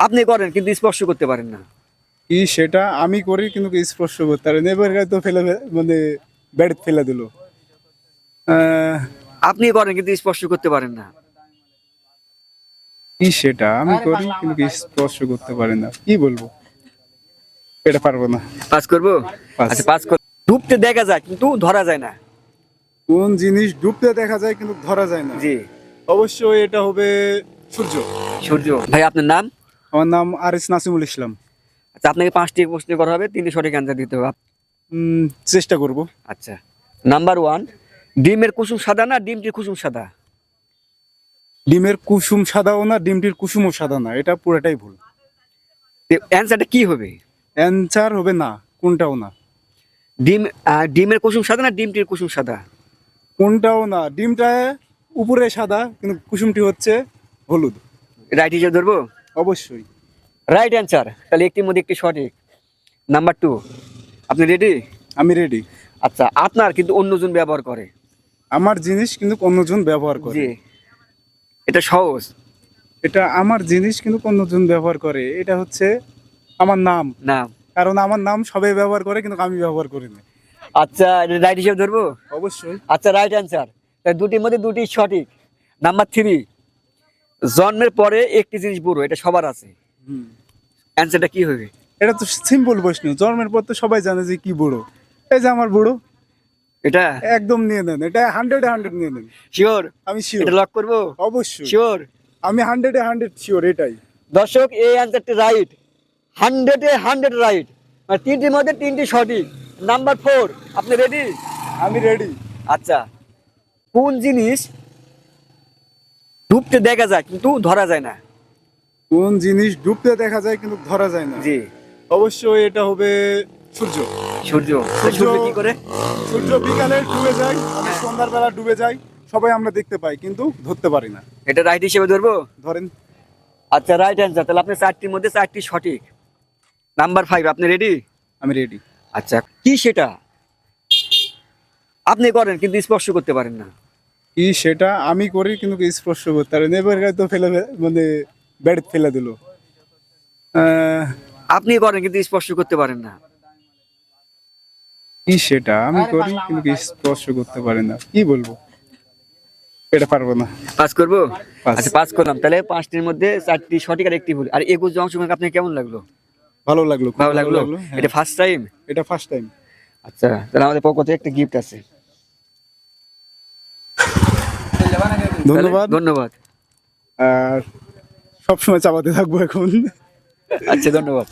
আপনি করেন কিন্তু স্পর্শ করতে পারেন না। কি সেটা আমি করি কিন্তু স্পর্শ করতে পারেন এবার তো ফেলে মানে ব্যাট ফেলে দিল। আপনি করেন কিন্তু স্পর্শ করতে পারেন না। কি সেটা আমি করি কিন্তু স্পর্শ করতে পারি না। কি বলব? এটা পারব না। পাস করব? আচ্ছা পাস কর ডুবতে দেখা যায় কিন্তু ধরা যায় না। কোন জিনিস ডুবতে দেখা যায় কিন্তু ধরা যায় না। জি। অবশ্যই এটা হবে সূর্য। সূর্য। ভাই আপনার নাম? আমার নাম আরিস নাসিমুল ইসলাম। আচ্ছা আপনাকে পাঁচটি প্রশ্ন করা হবে তিনটি সঠিক অ্যান্সার দিতে হবে। চেষ্টা করব। আচ্ছা নাম্বার ওয়ান ডিমের কুসুম সাদা না ডিমটির কুসুম সাদা? ডিমের কুসুম সাদাও না ডিমটির কুসুমও সাদা না এটা পুরোটাই ভুল। অ্যান্সারটা কি হবে? অ্যান্সার হবে না কোনটাও না। ডিম ডিমের কুসুম সাদা না ডিমটির কুসুম সাদা? কোনটাও না ডিমটা উপরে সাদা কিন্তু কুসুমটি হচ্ছে হলুদ। রাইট হিসেবে ধরবো? অবশ্যই। রাইট অ্যান্সার তাহলে একটির মধ্যে একটি সঠিক। নাম্বার টু আপনি রেডি আমি রেডি আচ্ছা আপনার কিন্তু অন্যজন ব্যবহার করে। আমার জিনিস কিন্তু অন্যজন ব্যবহার করে। জি। এটা সহজ। এটা আমার জিনিস কিন্তু অন্যজন ব্যবহার করে। এটা হচ্ছে আমার নাম। নাম। কারণ আমার নাম সবাই ব্যবহার করে কিন্তু আমি ব্যবহার করি না। আচ্ছা রাইট হিসেবে ধরবো? অবশ্যই। আচ্ছা রাইট অ্যান্সার দুটির মধ্যে দুটি সঠিক। নাম্বার থ্রি জন্মের পরে একটি জিনিস বুড়ো এটা সবার আছে। হুম। অ্যান্সারটা কি হবে? এটা তো সিম্পল প্রশ্ন জন্মের পর তো সবাই জানে যে কি বুড়ো। এই যে আমার বুড়ো এটা? একদম নিয়ে নেন এটা হান্ড্রেডে হান্ড্রেড নিয়ে নেন। শিওর আমি শিওর এটা লক করব? অবশ্যই। শিওর আমি হান্ড্রেডে হান্ড্রেড শিওর এটাই। দর্শক এই অ্যান্সারটি রাইট হান্ড্রেডে হান্ড্রেড রাইট মানে তিনটির মধ্যে তিনটি সঠিক। নাম্বার ফোর আপনি রেডি আমি রেডি আচ্ছা। কোন জিনিস ডুবতে দেখা যায় কিন্তু ধরা যায় না। কোন জিনিস ডুবতে দেখা যায় কিন্তু ধরা যায় না। জি। অবশ্যই এটা হবে সূর্য। সূর্য। সূর্য- কি করে? সূর্য বিকালে ডুবে যায় আমি সন্ধ্যার বেলা ডুবে যাই সবাই আমরা দেখতে পাই কিন্তু ধরতে পারি না। এটা রাইট হিসেবে ধরবো? ধরেন। আচ্ছা রাইট অ্যান্সার তাহলে আপনি চারটির মধ্যে চারটি সঠিক। নাম্বার ফাইভ আপনি রেডি আমি রেডি আচ্ছা কি সেটা? আপনি করেন কিন্তু স্পর্শ করতে পারেন না। কি সেটা আমি করি কিন্তু স্পর্শ করতে পারি এবার তো ফেলে মানে ব্যাট ফেলে দিল। আহ, আপনি করেন কিন্তু স্পর্শ করতে পারেন না। কি সেটা আমি করি কিন্তু স্পর্শ করতে পারি না। কি বলব? এটা পারব না। পাস করব? পাস। আচ্ছা পাস করলাম। তাহলে পাঁচটির মধ্যে চারটি সঠিক আর একটি ভুল। আর একুশ জন অংশগ্রহণ আপনার কেমন লাগল? ভালো লাগল ভালো লাগল? হ্যাঁ। এটা ফার্স্ট টাইম এটা ফার্স্ট টাইম আচ্ছা তাহলে আমাদের পক্ষ থেকে একটা গিফট আছে। ধন্যবাদ। ধন্যবাদ। আর সবসময় চাপাতে থাকব এখন। আচ্ছা ধন্যবাদ।